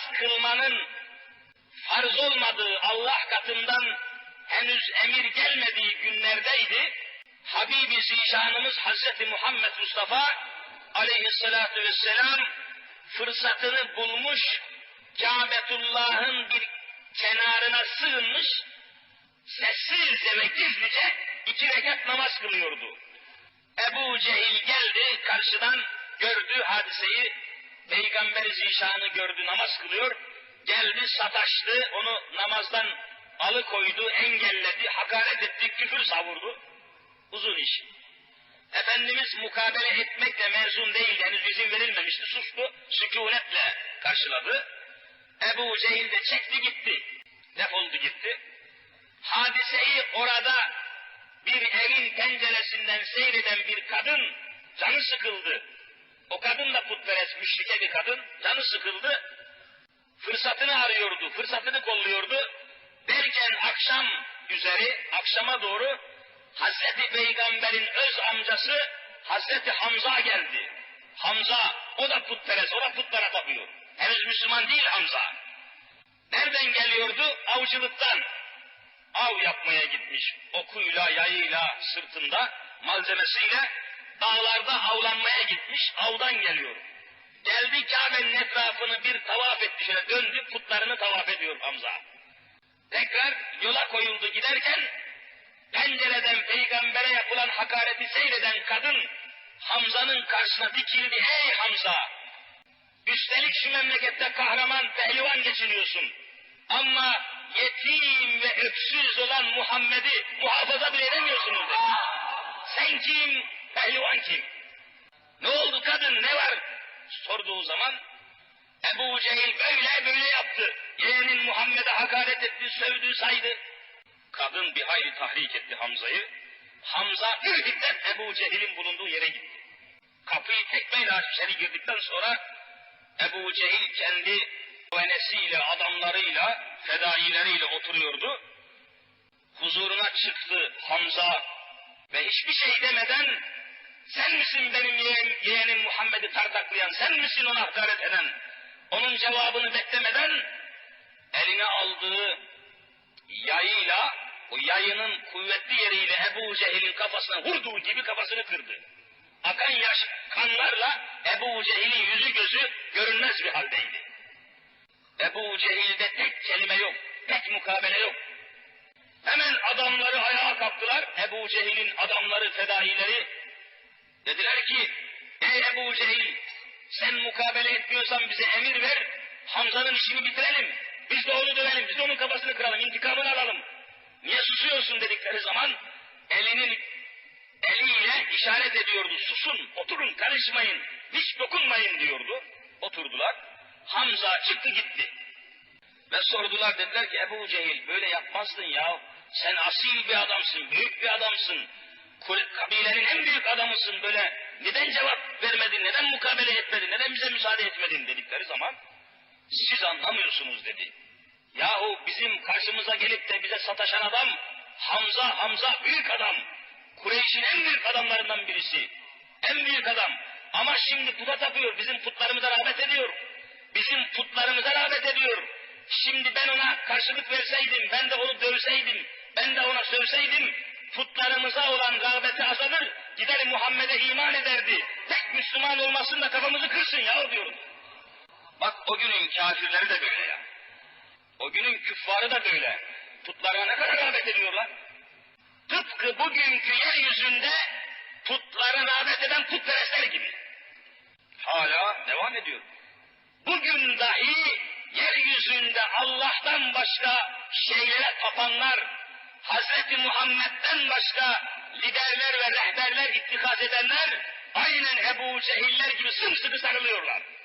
namaz kılmanın farz olmadığı Allah katından henüz emir gelmediği günlerdeydi. Habibi Zişanımız Hazreti Muhammed Mustafa aleyhissalatu vesselam fırsatını bulmuş, Kâbetullah'ın bir kenarına sığınmış, sessizce ve gizlice iki rekat namaz kılıyordu. Ebu Cehil geldi karşıdan gördü hadiseyi, Peygamber Zişan'ı gördü namaz kılıyor, geldi sataştı, onu namazdan alıkoydu, engelledi, hakaret etti, küfür savurdu. Uzun iş. Efendimiz mukabele etmekle mezun değildi, henüz izin verilmemişti, sustu, sükunetle karşıladı. Ebu Cehil de çekti gitti, defoldu gitti. Hadiseyi orada bir evin penceresinden seyreden bir kadın canı sıkıldı. O kadın da putperest, müşrike bir kadın, canı sıkıldı. Fırsatını arıyordu, fırsatını kolluyordu. Derken akşam üzeri, akşama doğru Hazreti Peygamber'in öz amcası Hazreti Hamza geldi. Hamza, o da putperest, o da putlara tapıyor. Henüz Müslüman değil Hamza. Nereden geliyordu? Avcılıktan. Av yapmaya gitmiş. Okuyla, yayıyla, sırtında, malzemesiyle dağlarda avlanmaya gitmiş, avdan geliyor. Geldi Kabe'nin etrafını bir tavaf etti, şöyle döndü, putlarını tavaf ediyor Hamza. Tekrar yola koyuldu giderken, pencereden peygambere yapılan hakareti seyreden kadın, Hamza'nın karşısına dikildi, ey Hamza! Üstelik şu memlekette kahraman, pehlivan geçiniyorsun. Ama yetim ve öksüz olan Muhammed'i muhafaza bile edemiyorsunuz dedi. Sen kim, pehlivan kim? Ne oldu kadın, ne var? Sorduğu zaman Ebu Cehil böyle böyle yaptı. Yeğenin Muhammed'e hakaret etti, sövdü, saydı. Kadın bir hayli tahrik etti Hamza'yı. Hamza ürkütten Ebu Cehil'in bulunduğu yere gitti. Kapıyı tekmeyle açıp içeri girdikten sonra Ebu Cehil kendi venesiyle, adamlarıyla, fedaileriyle oturuyordu. Huzuruna çıktı Hamza ve hiçbir şey demeden sen misin benim yeğen, yeğenim Muhammed'i tartaklayan, sen misin ona hakaret eden? Onun cevabını beklemeden eline aldığı yayıyla, o yayının kuvvetli yeriyle Ebu Cehil'in kafasına vurduğu gibi kafasını kırdı. Akan yaş kanlarla Ebu Cehil'in yüzü gözü görünmez bir haldeydi. Ebu Cehil'de tek kelime yok, tek mukabele yok. Hemen adamları ayağa kalktılar. Ebu Cehil'in adamları, fedaileri dediler ki, ey Ebu Cehil, sen mukabele etmiyorsan bize emir ver, Hamza'nın işini bitirelim. Biz de onu dövelim, biz de onun kafasını kıralım, intikamını alalım. Niye susuyorsun dedikleri zaman elinin eliyle işaret ediyordu. Susun, oturun, karışmayın, hiç dokunmayın diyordu. Oturdular. Hamza çıktı gitti. Ve sordular dediler ki Ebu Cehil böyle yapmazdın ya. Sen asil bir adamsın, büyük bir adamsın. Kabilenin en büyük adamısın böyle. Neden cevap vermedin, neden mukabele etmedin, neden bize müsaade etmedin dedikleri zaman siz anlamıyorsunuz dedi. Yahu bizim karşımıza gelip de bize sataşan adam Hamza, Hamza büyük adam. Kureyş'in en büyük adamlarından birisi. En büyük adam. Ama şimdi puta tapıyor, bizim putlarımıza rağbet ediyor. Bizim putlarımıza rağbet ediyor. Şimdi ben ona karşılık verseydim, ben de onu dövseydim, ben de ona sövseydim, putlarımıza olan rağbeti azalır, gider Muhammed'e iman ederdi. Tek Müslüman olmasın da kafamızı kırsın ya diyorum. Bak o günün kafirleri de böyle ya. O günün küffarı da böyle. Putlarına ne kadar rağbet ediyorlar. Tıpkı bugünkü yeryüzünde putlara rağbet eden putperestler gibi. Hala devam ediyor. Bugün dahi yeryüzünde Allah'tan başka şeylere tapanlar, Hazreti Muhammed'den başka liderler ve rehberler ittikaz edenler aynen Ebu Cehiller gibi sımsıkı sarılıyorlar.